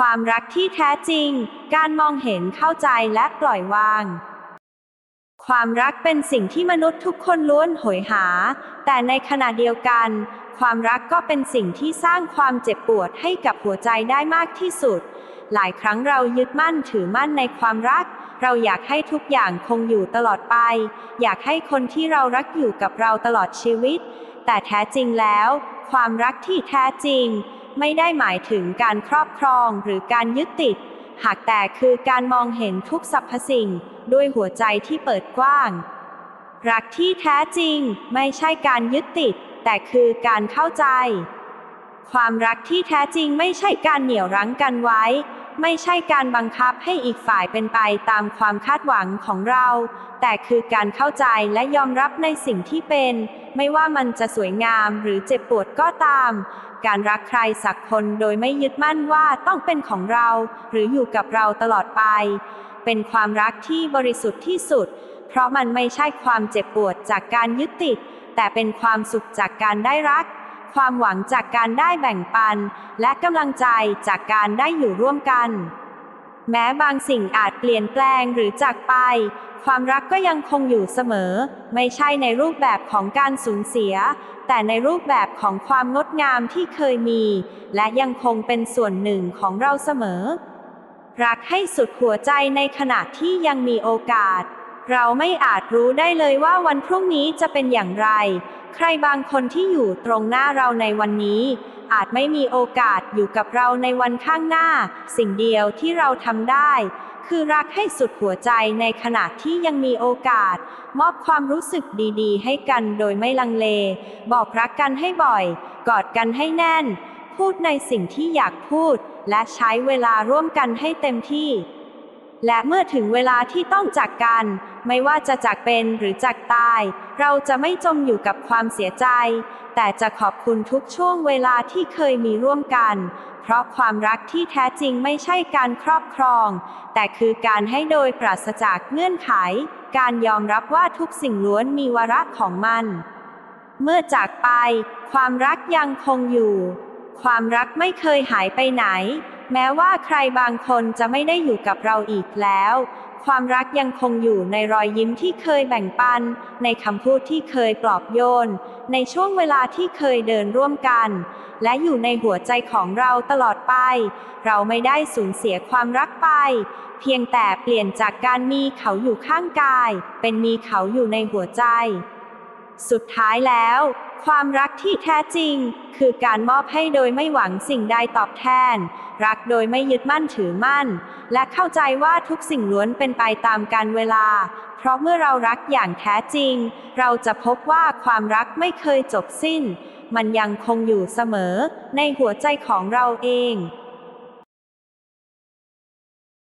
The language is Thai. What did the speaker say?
ความรักที่แท้จริง การมองเห็นเข้าใจและปล่อยวาง ความรักเป็นสิ่งที่มนุษย์ทุกคนล้วนโหยหา แต่ในขณะเดียวกัน ความรักก็เป็นสิ่งที่สร้างความเจ็บปวดให้กับหัวใจได้มากที่สุด หลายครั้งเรายึดมั่นถือมั่นในความรัก เราอยากให้ทุกอย่างคงอยู่ตลอดไป อยากให้คนที่เรารักอยู่กับเราตลอดชีวิต แต่แท้จริงแล้ว ความรักที่แท้จริง ไม่ได้หมายถึงการครอบครองหรือการยึดติด หากแต่คือการมองเห็นทุกสรรพสิ่ง ด้วยหัวใจที่เปิดกว้าง รักที่แท้จริงไม่ใช่การยึดติด แต่คือการเข้าใจ ความรักที่แท้จริงไม่ใช่การเหนี่ยวรั้งกันไว้ ไม่ใช่การบังคับให้อีกฝ่ายเป็นไปตามความคาดหวังของเรา แต่คือการเข้าใจและยอมรับในสิ่งที่เป็น ไม่ว่ามันจะสวยงามหรือเจ็บปวดก็ตาม การรักใครสักคนโดยไม่ยึดมั่นว่าต้องเป็นของเรา หรืออยู่กับเราตลอดไป เป็นความรักที่บริสุทธิ์ที่สุด เพราะมันไม่ใช่ความเจ็บปวดจากการยึดติด แต่เป็นความสุขจากการได้รัก ความหวังจากการได้แบ่งปัน และกำลังใจจากการได้อยู่ร่วมกัน แม้บางสิ่งอาจเปลี่ยนแปลงหรือจากไป ความรักก็ยังคงอยู่เสมอ ไม่ใช่ในรูปแบบของการสูญเสีย แต่ในรูปแบบของความงดงามที่เคยมี และยังคงเป็นส่วนหนึ่งของเราเสมอ รักให้สุดหัวใจในขณะที่ยังมีโอกาส เราไม่อาจรู้ได้เลยว่าวันพรุ่งนี้จะเป็นอย่างไร ใครบางคนที่อยู่ตรงหน้าเราในวันนี้ อาจไม่มีโอกาสอยู่กับเราในวันข้างหน้า สิ่งเดียวที่เราทำได้ คือรักให้สุดหัวใจในขณะที่ยังมีโอกาส มอบความรู้สึกดีๆ ให้กันโดยไม่ลังเล บอกรักกันให้บ่อย กอดกันให้แน่น พูดในสิ่งที่อยากพูด และใช้เวลาร่วมกันให้เต็มที่ และเมื่อถึงเวลาที่ต้องจากกัน ไม่ว่าจะจากเป็นหรือจากตาย เราจะไม่จมอยู่กับความเสียใจ แต่จะขอบคุณทุกช่วงเวลาที่เคยมีร่วมกัน เพราะความรักที่แท้จริงไม่ใช่การครอบครอง แต่คือการให้โดยปราศจากเงื่อนไข การยอมรับว่าทุกสิ่งล้วนมีวาระของมัน เมื่อจากไป ความรักยังคงอยู่ ความรักไม่เคยหายไปไหน แม้ว่าใครบางคนจะไม่ได้อยู่กับเราอีกแล้ว ความรักยังคงอยู่ในรอยยิ้มที่เคยแบ่งปัน ในคำพูดที่เคยปลอบโยน ในช่วงเวลาที่เคยเดินร่วมกัน และอยู่ในหัวใจของเราตลอดไป เราไม่ได้สูญเสียความรักไป เพียงแต่เปลี่ยนจากการมีเขาอยู่ข้างกาย เป็นมีเขาอยู่ในหัวใจ สุดท้ายแล้ว ความรักที่แท้จริง คือการมอบให้โดยไม่หวังสิ่งใดตอบแทน รักโดยไม่ยึดมั่นถือมั่น และเข้าใจว่าทุกสิ่งล้วนเป็นไปตามการเวลา เพราะเมื่อเรารักอย่างแท้จริง เราจะพบว่าความรักไม่เคยจบสิ้น มันยังคงอยู่เสมอ ในหัวใจของเราเอง